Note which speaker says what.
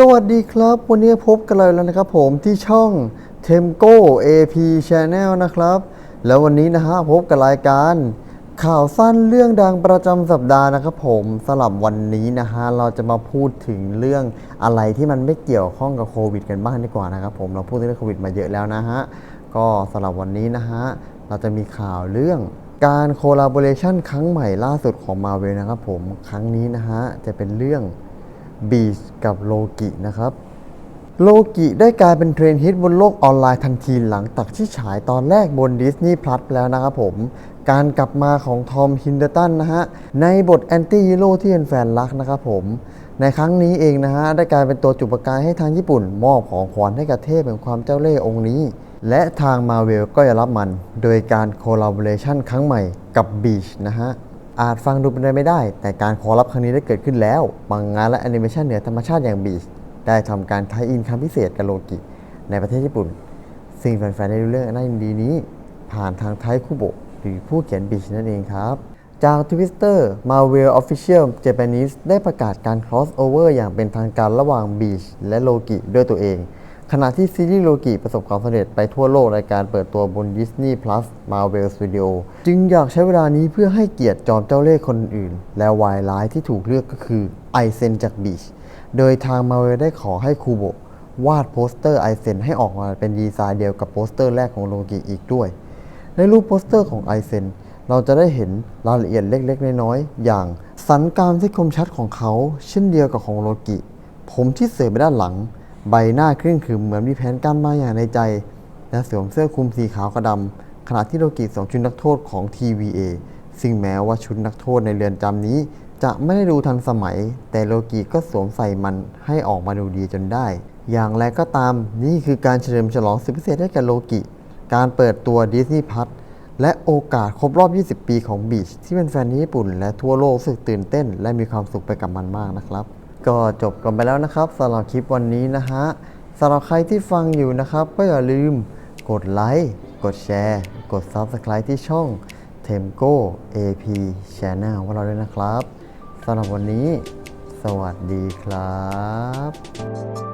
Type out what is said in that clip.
Speaker 1: สวัสดีครับ วันนี้พบกันเลยแล้วนะครับผมที่ช่อง Temco AP Channel นะครับ แล้ววันนี้นะฮะพบกับรายการ ข่าวสั้นเรื่องดังประจำสัปดาห์นะครับผมสำหรับวันนี้นะฮะเราจะมาพูดถึงเรื่องอะไรที่มันไม่เกี่ยวข้องกับโควิดกันบ้างดีกว่านะครับผมเราพูดเรื่องโควิดมาเยอะแล้วนะฮะก็สำหรับวันนี้นะฮะเราจะมีข่าวเรื่องการโคลาบอร์เรชันครั้งใหม่ล่าสุดของ Marvel นะครับผมครั้งนี้นะฮะจะเป็นเรื่อง บีชกับโลกินะครับ โลกิได้กลายเป็นเทรนฮิตบนโลกออนไลน์ทันทีหลังจากที่ฉายตอนแรกบน Disney Plus แล้วนะครับผม การกลับมาของทอมฮินเดอร์ตันนะฮะ ในบทแอนตี้ฮีโร่ที่แฟนๆรักนะครับผม ในครั้งนี้เองนะฮะ ได้กลายเป็นตัวจุดประกายให้ทางญี่ปุ่น มอบของขวัญให้กับเทพแห่งความเจ้าเล่ห์องค์นี้และทางมาเวลก็จะรับมัน โดยการโคลาบอร์เรชันครั้งใหม่กับบีชนะฮะ อาจฟังดูเป็นไปไม่ได้ แต่การขอรับครั้งนี้ได้เกิดขึ้นแล้วบางงานและแอนิเมชันเหนือธรรมชาติอย่างบีชได้ทำการไทยอินคำพิเศษกับโลกิ ในประเทศญี่ปุ่น ซึ่งแฟนๆได้รู้เรื่องน่ายินดีนี้ ผ่านทางไทยคุโบหรือผู้เขียนบีชนั่นเองครับ จาก Twitter Marvel Official Japanese ได้ประกาศการ crossover อย่างเป็นทางการระหว่างบีชและโลกิด้วยตัวเอง ขณะที่ซีรีส์โลกิประสบความสำเร็จไปทั่วโลกในการเปิดตัวบน Disney Plus Marvel Studio จึงอยากใช้เวลานี้เพื่อให้เกียรติจอมเจ้าเล่ห์คนอื่น และวายร้ายที่ถูกเลือกก็คือไอเซนจากบีชโดยทาง Marvel ได้ขอให้คูโบวาดโปสเตอร์ไอเซนให้ออกมาเป็นดีไซน์เดียวกับโปสเตอร์แรกของโลกิอีกด้วย ในรูปโปสเตอร์ของไอเซนเราจะได้เห็นรายละเอียดเล็กๆ น้อยๆอย่างสันกรามที่คมชัดของเขา เช่นเดียวกับของโลกิ ผมที่เสยไปด้านหลัง ใบหน้าคร่งขรึมเหมือนมีแผนการมาอย่างในใจ และสวมเสื้อคลุมสีขาวกระดำขณะที่โลกิสวมชุดนักโทษของ TVA ซึ่งแม้ว่าชุดนักโทษในเรือนจำนี้ จะไม่ได้ดูทันสมัย แต่โลกิก็สวมใส่มันให้ออกมาดูดีจนได้ อย่างไรก็ตามนี่คือการเฉลิมฉลองสุดพิเศษให้แก่โลกิ การเปิดตัวดิสนีย์พัทและโอกาสครบรอบ 20 ปีของบีชที่เป็นแฟนญี่ปุ่น และทั่วโลกสึกตื่นเต้น และมีความสุขไปกับมันมากนะครับ ก็จบกันไปแล้วนะครับสำหรับคลิปวันนี้นะฮะสำหรับใครที่ฟังอยู่นะครับ ก็อย่าลืมกดไลค์กดแชร์ กด Subscribe ที่ช่อง Temco AP Channel ของเราด้วยนะครับสำหรับวันนี้ สวัสดีครับ